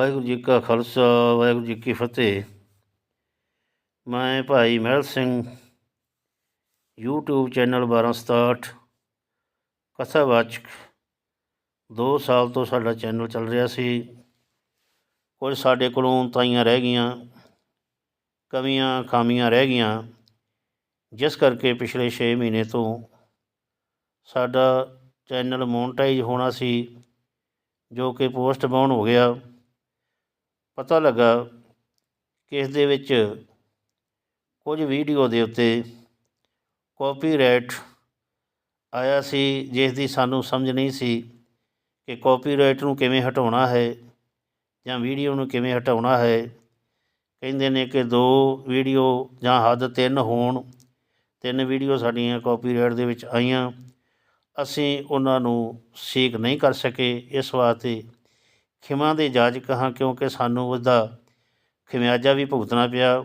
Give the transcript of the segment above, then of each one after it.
ਵਾਹਿਗੁਰੂ ਜੀ ਕਾ ਖਾਲਸਾ, ਵਾਹਿਗੁਰੂ ਜੀ ਕੀ ਫਤਿਹ। ਮੈਂ ਭਾਈ ਮਹਿਲ ਸਿੰਘ, YouTube ਚੈਨਲ 1267 ਕਥਾਵਾਚਕ। 2 ਸਾਲ ਤੋਂ ਸਾਡਾ ਚੈਨਲ ਚੱਲ ਰਿਹਾ ਸੀ। ਕੁਝ ਸਾਡੇ ਕੋਲੋਂ ਤਾਈਆਂ ਰਹਿ ਗਈਆਂ ਕਮੀਆਂ ਖਾਮੀਆਂ ਰਹਿ ਗਈਆਂ। ਜਿਸ ਕਰਕੇ ਪਿਛਲੇ 6 ਮਹੀਨੇ ਤੋਂ ਸਾਡਾ ਚੈਨਲ ਮੋਨਟਾਈਜ਼ ਹੋਣਾ ਸੀ, ਜੋ ਕਿ ਪੋਸਟ ਬਾਉਣ ਹੋ ਗਿਆ। ਪਤਾ ਲੱਗਾ ਕਿ ਇਸ ਦੇ ਵਿੱਚ ਕੁਝ ਵੀਡੀਓ ਦੇ ਉੱਤੇ ਕਾਪੀਰਾਈਟ ਆਇਆ ਸੀ, ਜਿਸ ਦੀ ਸਾਨੂੰ ਸਮਝ ਨਹੀਂ ਸੀ ਕਿ ਕਾਪੀਰਾਈਟ ਨੂੰ ਕਿਵੇਂ ਹਟਾਉਣਾ ਹੈ ਜਾਂ ਵੀਡੀਓ ਨੂੰ ਕਿਵੇਂ ਹਟਾਉਣਾ ਹੈ। ਕਹਿੰਦੇ ਨੇ ਕਿ ਦੋ ਵੀਡੀਓ ਜਾਂ ਹੱਦ ਤਿੰਨ ਹੋਣ, ਤਿੰਨ ਵੀਡੀਓ ਸਾਡੀਆਂ ਕਾਪੀਰਾਈਟ ਦੇ ਵਿੱਚ ਆਈਆਂ। ਅਸੀਂ ਉਹਨਾਂ ਨੂੰ ਸੀਕ ਨਹੀਂ ਕਰ ਸਕੇ ਇਸ ਵਾਸਤੇ। ਖਿਮਾ ਦੇ ਜਾਜਕ ਹਾਂ ਕਿਉਂਕਿ ਸਾਨੂੰ ਉਸਦਾ ਖਿਮਿਆਜਾ ਵੀ ਭੁਗਤਣਾ ਪਿਆ।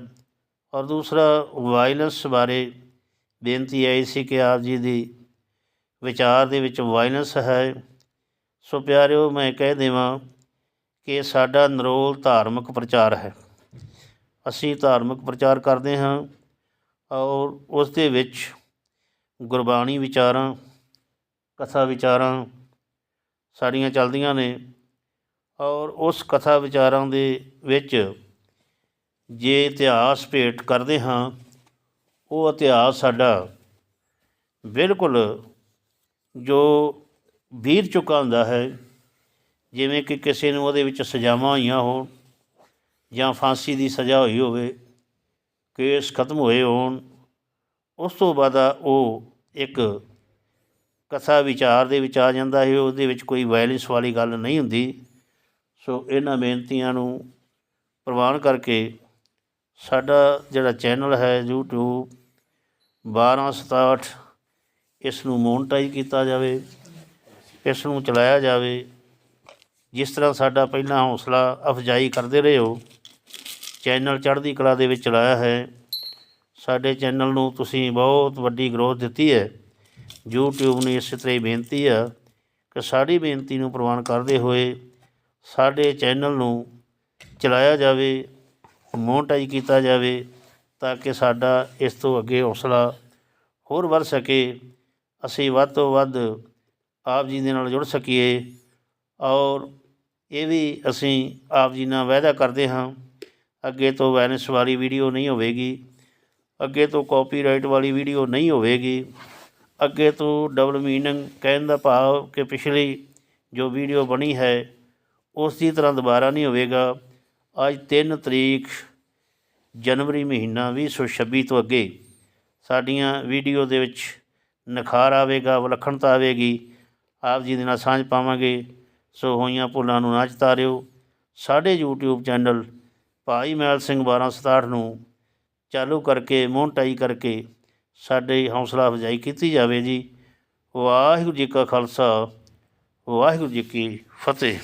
ਔਰ ਦੂਸਰਾ ਵਾਇਲੈਂਸ ਬਾਰੇ ਬੇਨਤੀ ਆਈ ਸੀ ਕਿ ਆਪ ਜੀ ਦੀ ਵਿਚਾਰ ਦੇ ਵਿੱਚ ਵਾਇਲੈਂਸ ਹੈ। ਸੋ ਪਿਆਰਿਓ, ਮੈਂ ਕਹਿ ਦੇਵਾਂ ਕਿ ਸਾਡਾ ਨਰੋਲ ਧਾਰਮਿਕ ਪ੍ਰਚਾਰ ਹੈ। ਅਸੀਂ ਧਾਰਮਿਕ ਪ੍ਰਚਾਰ ਕਰਦੇ ਹਾਂ ਔਰ ਉਸ ਦੇ ਵਿੱਚ ਗੁਰਬਾਣੀ ਵਿਚਾਰਾਂ, ਕਥਾ ਵਿਚਾਰਾਂ ਸਾਡੀਆਂ ਚੱਲਦੀਆਂ ਨੇ। ਔਰ ਉਸ ਕਥਾ ਵਿਚਾਰਾਂ ਦੇ ਵਿੱਚ ਜੇ ਇਤਿਹਾਸ ਭੇਟ ਕਰਦੇ ਹਾਂ, ਉਹ ਇਤਿਹਾਸ ਸਾਡਾ ਬਿਲਕੁਲ ਜੋ ਵੀਰ ਚੁੱਕਾ ਹੁੰਦਾ ਹੈ, ਜਿਵੇਂ ਕਿ ਕਿਸੇ ਨੂੰ ਉਹਦੇ ਵਿੱਚ ਸਜ਼ਾਵਾਂ ਹੋਈਆਂ ਹੋਣ ਜਾਂ ਫਾਂਸੀ ਦੀ ਸਜ਼ਾ ਹੋਈ ਹੋਵੇ, ਕੇਸ ਖਤਮ ਹੋਏ ਹੋਣ, ਉਸ ਤੋਂ ਬਾਅਦ ਉਹ ਇੱਕ ਕਥਾ ਵਿਚਾਰ ਦੇ ਵਿੱਚ ਆ ਜਾਂਦਾ ਹੈ, ਉਹਦੇ ਵਿੱਚ ਕੋਈ ਵਾਇਲੈਂਸ ਵਾਲੀ ਗੱਲ ਨਹੀਂ ਹੁੰਦੀ। ਸੋ ਇਹਨਾਂ ਬੇਨਤੀਆਂ ਨੂੰ ਪ੍ਰਵਾਨ ਕਰਕੇ ਸਾਡਾ ਜਿਹੜਾ ਚੈਨਲ ਹੈ YouTube 1267 ਇਸ ਨੂੰ ਮੋਨਟਾਈਜ਼ ਕੀਤਾ ਜਾਵੇ, ਇਸ ਨੂੰ ਚਲਾਇਆ ਜਾਵੇ। ਜਿਸ ਤਰ੍ਹਾਂ ਸਾਡਾ ਪਹਿਲਾਂ ਹੌਸਲਾ ਅਫਜਾਈ ਕਰਦੇ ਰਹੇ ਹੋ, ਚੈਨਲ ਚੜ੍ਹਦੀ ਕਲਾ ਦੇ ਵਿੱਚ ਚਲਾਇਆ ਹੈ। ਸਾਡੇ ਚੈਨਲ ਨੂੰ ਤੁਸੀਂ ਬਹੁਤ ਵੱਡੀ ਗਰੋਥ ਦਿੱਤੀ ਹੈ। YouTube ਨੂੰ ਇਸੇ ਤਰ੍ਹਾਂ ਹੀ ਬੇਨਤੀ ਆ ਕਿ ਸਾਡੀ ਬੇਨਤੀ ਨੂੰ ਪ੍ਰਵਾਨ ਕਰਦੇ ਹੋਏ ਸਾਡੇ ਚੈਨਲ ਨੂੰ ਚਲਾਇਆ ਜਾਵੇ, ਮੋਨਟਾਈਜ਼ ਕੀਤਾ ਜਾਵੇ ਤਾਂ ਕਿ ਸਾਡਾ ਇਸ ਤੋਂ ਅੱਗੇ ਹੌਸਲਾ ਹੋਰ ਵੱਧ ਸਕੇ। ਅਸੀਂ ਵੱਧ ਤੋਂ ਵੱਧ ਆਪ ਜੀ ਦੇ ਨਾਲ ਜੁੜ ਸਕੀਏ ਔਰ ਇਹ ਵੀ ਅਸੀਂ ਆਪ ਜੀ ਨਾਲ ਵਾਅਦਾ ਕਰਦੇ ਹਾਂ, ਅੱਗੇ ਤੋਂ ਵਾਇਲੈਂਸ ਵਾਲੀ ਵੀਡੀਓ ਨਹੀਂ ਹੋਵੇਗੀ, ਅੱਗੇ ਤੋਂ ਕਾਪੀਰਾਈਟ ਵਾਲੀ ਵੀਡੀਓ ਨਹੀਂ ਹੋਵੇਗੀ, ਅੱਗੇ ਤੋਂ ਡਬਲ ਮੀਨਿੰਗ ਕਹਿਣ ਦਾ ਭਾਵ ਕਿ ਪਿਛਲੀ ਜੋ ਵੀਡੀਓ ਬਣੀ ਹੈ ਉਸ ਦੀ ਤਰ੍ਹਾਂ ਦੁਬਾਰਾ ਨਹੀਂ ਹੋਵੇਗਾ। ਅੱਜ 3 ਤਰੀਕ ਜਨਵਰੀ ਮਹੀਨਾ 2026 ਤੋਂ ਅੱਗੇ ਸਾਡੀਆਂ ਵੀਡੀਓ ਦੇ ਵਿੱਚ ਨਿਖਾਰ ਆਵੇਗਾ, ਵਿਲੱਖਣਤਾ ਆਵੇਗੀ। ਆਪ ਜੀ ਦੇ ਨਾਲ ਸਾਂਝ ਪਾਵਾਂਗੇ। ਸੋ ਹੋਈਆਂ ਭੁੱਲਾਂ ਨੂੰ ਨਾ ਚਤਾਰਿਓ। ਸਾਡੇ YouTube ਚੈਨਲ ਭਾਈ ਮੈਲ ਸਿੰਘ 1267 ਨੂੰ ਚਾਲੂ ਕਰਕੇ ਮੋਨਟਾਈ ਕਰਕੇ ਸਾਡੇ ਹੌਸਲਾ ਅਫਜ਼ਾਈ ਕੀਤੀ ਜਾਵੇ ਜੀ। ਵਾਹਿਗੁਰੂ ਜੀ ਕਾ ਖਾਲਸਾ, ਵਾਹਿਗੁਰੂ ਜੀ ਕੀ ਫਤਿਹ।